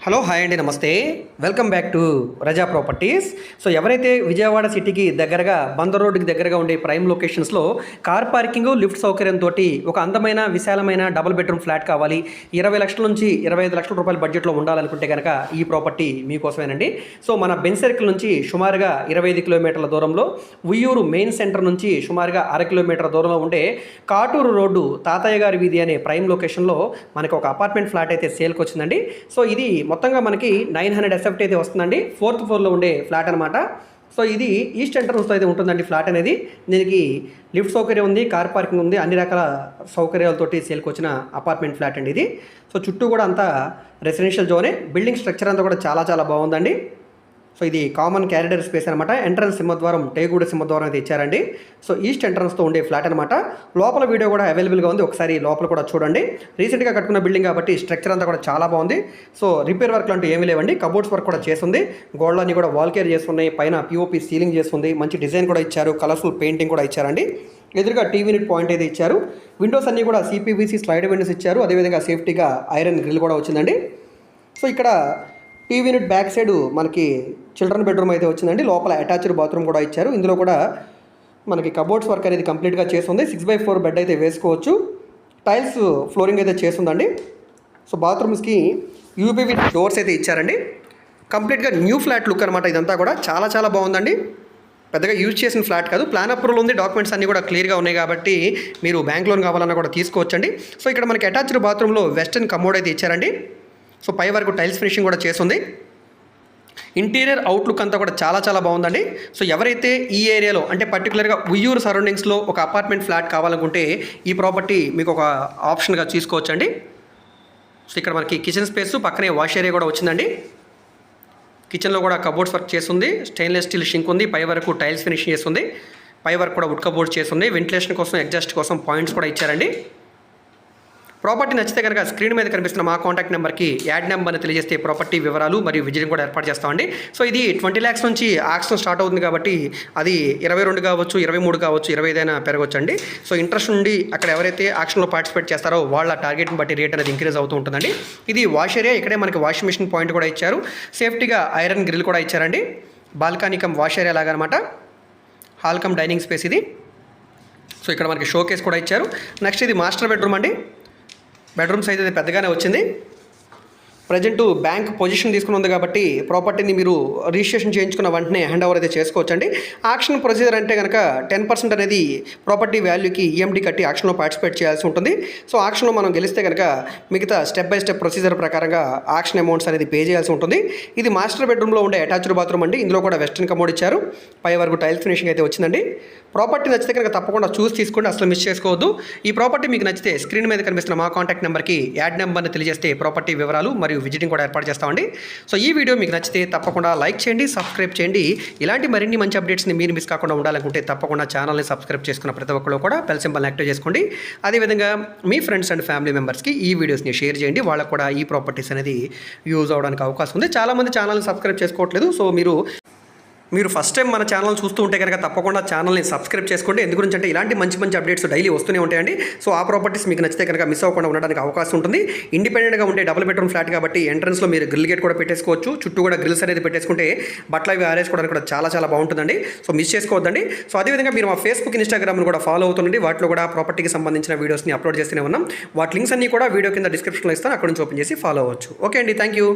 Hello hi అండి నమస్తే. Welcome back to Raza properties so ఎవరైతే విజయవాడ సిటీకి దగ్గరగా బందర్ రోడ్డుకి దగ్గరగా ఉండే ప్రైమ్ లొకేషన్స్లో కార్ పార్కింగ్ లిఫ్ట్ సౌకర్యంతో ఒక అందమైన విశాలమైన డబుల్ బెడ్రూమ్ ఫ్లాట్ కావాలి. ఇరవై లక్షల నుంచి ఇరవై ఐదు లక్షల రూపాయల బడ్జెట్లో ఉండాలనుకుంటే కనుక ఈ ప్రాపర్టీ మీకోసమేనండి. సో మన బెన్ సర్కిల్ నుంచి సుమారుగా ఇరవై ఐదు కిలోమీటర్ల దూరంలో ఉయ్యూరు మెయిన్ సెంటర్ నుంచి సుమారుగా అర కిలోమీటర్ దూరంలో ఉండే కాటూరు రోడ్డు తాతయ్య గారి వీధి అనే ప్రైమ్ లొకేషన్లో మనకు ఒక అపార్ట్మెంట్ ఫ్లాట్ అయితే సేల్కి వచ్చిందండి సో ఇది మొత్తంగా మనకి నైన్ హండ్రెడ్ ఎస్ఎఫ్టీ అయితే వస్తుందండి. ఫోర్త్ ఫ్లోర్లో ఉండే ఫ్లాట్ అనమాట సో ఇది ఈస్ట్ ఎంట్రన్స్తో అయితే ఉంటుందండి ఫ్లాట్ అనేది. దీనికి లిఫ్ట్ సౌకర్యం ఉంది కార్ పార్కింగ్ ఉంది అన్ని రకాల సౌకర్యాలతోటి సేల్కి వచ్చిన అపార్ట్మెంట్ ఫ్లాట్ అండి ఇది. సో చుట్టూ కూడా అంతా రెసిడెన్షియల్ జోనే. బిల్డింగ్ స్ట్రక్చర్ అంతా కూడా చాలా చాలా బాగుందండి. సో ఇది కామన్ క్యారిడర్ స్పేస్ అనమాట ఎంట్రన్స్ సింహద్వారం టేగూడ సింహద్వారం అయితే ఇచ్చారండి. సో ఈస్ట్ ఎంట్రన్స్తో ఉండే ఫ్లాట్ అనమాట లోపల వీడియో కూడా అవైలబుల్గా ఉంది. ఒకసారి లోపల కూడా చూడండి. రీసెంట్గా కట్టుకున్న బిల్డింగ్ కాబట్టి స్ట్రక్చర్ అంతా కూడా చాలా బాగుంది. సో రిపేర్ వర్క్ లాంటివి ఏమీ లేవండి. కబోర్డ్స్ వర్క్ కూడా చేస్తుంది. గోడలన్నీ కూడా వాల్ కేర్ చేస్తున్నాయి. పైన పిఓపి సీలింగ్ చేస్తుంది. మంచి డిజైన్ కూడా ఇచ్చారు. కలర్ఫుల్ పెయింటింగ్ కూడా ఇచ్చారండి. ఎదురుగా టీవీ యూనిట్ పాయింట్ అయితే ఇచ్చారు. విండోస్ అన్నీ కూడా సిపివిసి స్లైడ్ విండోస్ ఇచ్చారు. అదేవిధంగా సేఫ్టీగా ఐరన్ గ్రిల్ కూడా వచ్చిందండి. సో ఇక్కడ టీవీ యూనిట్ బ్యాక్ సైడ్ మనకి చిల్డ్రన్ బెడ్రూమ్ అయితే వచ్చిందండి. లోపల అటాచ్డ్ బాత్రూమ్ కూడా ఇచ్చారు. ఇందులో కూడా మనకి కబోర్డ్స్ వర్క్ అనేది కంప్లీట్గా చేస్తుంది. సిక్స్ బై ఫోర్ బెడ్ అయితే వేసుకోవచ్చు. టైల్స్ ఫ్లోరింగ్ అయితే చేస్తుందండి. సో బాత్రూమ్స్కి యూపీవీ డోర్స్ అయితే ఇచ్చారండి. కంప్లీట్గా న్యూ ఫ్లాట్ లుక్ అనమాట ఇదంతా కూడా. చాలా చాలా బాగుందండి. పెద్దగా యూజ్ చేసిన ఫ్లాట్ కాదు. ప్లాన్ అప్రూవల్ ఉంది. డాక్యుమెంట్స్ అన్నీ కూడా క్లియర్గా ఉన్నాయి కాబట్టి మీరు బ్యాంక్ లోన్ కావాలన్నా కూడా తీసుకోవచ్చండి. సో ఇక్కడ మనకి అటాచ్డ్ బాత్రూంలో వెస్టర్న్ కమోడ్ అయితే ఇచ్చారండి. సో పై వరకు టైల్స్ ఫినిషింగ్ కూడా చేస్తుంది. ఇంటీరియర్ అవుట్లుక్ అంతా కూడా చాలా చాలా బాగుందండి. సో ఎవరైతే ఈ ఏరియాలో అంటే పర్టికులర్గా ఉయ్యూరు సరౌండింగ్స్లో ఒక అపార్ట్మెంట్ ఫ్లాట్ కావాలనుకుంటే ఈ ప్రాపర్టీ మీకు ఒక ఆప్షన్గా తీసుకోవచ్చండి. సో ఇక్కడ మనకి కిచెన్ స్పేస్ పక్కనే వాష్ ఏరియా కూడా వచ్చిందండి. కిచెన్లో కూడా కబోర్డ్స్ వర్క్ చేస్తుంది. స్టెయిన్లెస్ స్టీల్ షింక్ ఉంది. పై వరకు టైల్స్ ఫినిషింగ్ చేస్తుంది. పై వరకు కూడా వుడ్ కబోర్డ్ చేస్తుంది. వెంటిలేషన్ కోసం ఎగ్జాస్ట్ కోసం పాయింట్స్ కూడా ఇచ్చారండి. ప్రాపర్టీ నచ్చితే కనుక స్క్రీన్ మీద కనిపిస్తున్న మా కాంటాక్ట్ నెంబర్కి యాడ్ నెంబర్ని తెలియజేస్తే ప్రాపర్టీ వివరాలు మరియు విజయం కూడా ఏర్పాటు చేస్తామండి సో ఇది ట్వంటీ ల్యాక్స్ నుంచి ఆక్షన్ స్టార్ట్ అవుతుంది కాబట్టి అది ఇరవై రెండు కావచ్చు ఇరవై మూడు కావచ్చు ఇరవై ఐదైనా పెరగవచ్చండి సో ఇంట్రెస్ట్ నుండి అక్కడ ఎవరైతే ఆక్షన్లో పార్టిసిపేట్ చేస్తారో వాళ్ళ టార్గెట్ని బట్టి రేట్ అనేది ఇంక్రీజ్ అవుతూ ఉంటుందండి. ఇది వాష్ ఏరియా ఇక్కడే మనకి వాషింగ్ మిషన్ పాయింట్ కూడా ఇచ్చారు. సేఫ్టీగా ఐరన్ గ్రిల్ కూడా ఇచ్చారండి. బాల్కానికం వాష్ ఏరియా లాగా అనమాట హాల్కమ్ డైనింగ్ స్పేస్ ఇది. సో ఇక్కడ మనకి షోకేస్ కూడా ఇచ్చారు. నెక్స్ట్ ఇది మాస్టర్ బెడ్రూమ్ అండి. బెడ్రూమ్ సైజ్ అయితే పెద్దగానే వచ్చింది. ప్రజెంట్ బ్యాంక్ పొజిషన్ తీసుకుని ఉంది కాబట్టి ప్రాపర్టీని మీరు రిజిస్ట్రేషన్ చేయించుకున్న వెంటనే హ్యాండ్ ఓవర్ అయితే చేసుకోవచ్చండి. ఆక్షన్ ప్రొసీజర్ అంటే కనుక టెన్ పర్సెంట్ అనేది ప్రాపర్టీ వాల్యూకి ఈఎండి కట్టి ఆక్షన్లో పార్టిసిపేట్ చేయాల్సి ఉంటుంది. సో ఆక్షన్లో మనం గెలిస్తే కనుక మిగతా స్టెప్ బై స్టెప్ ప్రొసీజర్ ప్రకారంగా ఆక్షన్ అమౌంట్స్ అనేది పే చేయాల్సి ఉంటుంది. ఇది మాస్టర్ బెడ్రూమ్లో ఉండే అటాచ్డ్ బాత్రూమ్ అండి. ఇందులో కూడా వెస్ట్రన్ కమోడ్ ఇచ్చారు. పై వరకు టైల్స్ ఫినిషింగ్ అయితే వచ్చిందండి. ప్రాపర్టీ నచ్చితే కనుక తప్పకుండా చూసి తీసుకోండి. అసలు మిస్ చేసుకోవద్దు. ఈ ప్రాపర్టీ మీకు నచ్చితే స్క్రీన్ మీద కనిపిస్తున్న మా కాంటాక్ట్ నెంబర్కి యాడ్ నెంబర్ని తెలియజేస్తే ప్రాపర్టీ వివరాలు మరియు మరియు విజిటింగ్ కూడా ఏర్పాటు చేస్తామండి. సో ఈ వీడియో మీకు నచ్చితే తప్పకుండా లైక్ చేయండి సబ్స్క్రైబ్ చేయండి. ఇలాంటి మరిన్ని మంచి అప్డేట్స్ని మీరు మిస్ కాకుండా ఉండాలనుకుంటే తప్పకుండా ఛానల్ని సబ్స్క్రైబ్ చేసుకున్న ప్రతి ఒక్కరు కూడా బెల్ సింబల్ని యాక్టివ్ చేసుకోండి. అదేవిధంగా మీ ఫ్రెండ్స్ అండ్ ఫ్యామిలీ మెంబర్స్కి ఈ వీడియోస్ని షేర్ చేయండి. వాళ్ళకు కూడా ఈ ప్రాపర్టీస్ అనేది యూజ్ అవడానికి అవకాశం ఉంది. చాలామంది ఛానల్ని సబ్స్క్రైబ్ చేసుకోవట్లేదు. సో మీరు మీరు ఫస్ట్ టైం మన ఛానల్ చూస్తూ ఉంటే కనుక తప్పకుండా ఛానల్ని సబ్స్క్రైబ్ చేసుకోండి. ఎందు గురించి అంటే ఇలాంటి మంచి మంచి అప్డేట్స్ డైలీ వస్తూనే ఉంటాయండి. సో ఆ ప్రాపర్టీస్ మీకు నచ్చితే కనుక మిస్ అవ్వకుండా ఉండడానికి అవకాశం ఉంటుంది. ఇండిపెండెంట్గా ఉంటే డబుల్ బెడ్రూమ్ ఫ్లాట్ కాబట్టి ఎంట్రన్స్లో మీరు గ్రిల్ గేట్ కూడా పెట్టేసుకోవచ్చు. చుట్టూ కూడా గ్రిల్స్ అనేది పెట్టేసుకుంటే బట్టలు అవి ఆరేసుకోవడానికి కూడా చాలా చాలా బాగుంటుందండి. సో మిస్ చేసుకోవద్దండి. సో అదేవిధంగా మీరు మా ఫేస్బుక్ ఇన్స్టాగ్రామ్ను కూడా ఫాలో అవుతుండండి. వాటిలో కూడా ప్రాపర్టీకి సంబంధించిన వీడియోస్ని అప్లోడ్ చేస్తూనే ఉన్నాం. వాటి లింక్స్ అన్ని కూడా వీడియో కింద డిస్క్రిప్షన్లో ఇస్తాను. అక్కడ నుంచి ఓపెన్ చేసి ఫాలో అవ్వచ్చు. ఓకే అండి. Thank you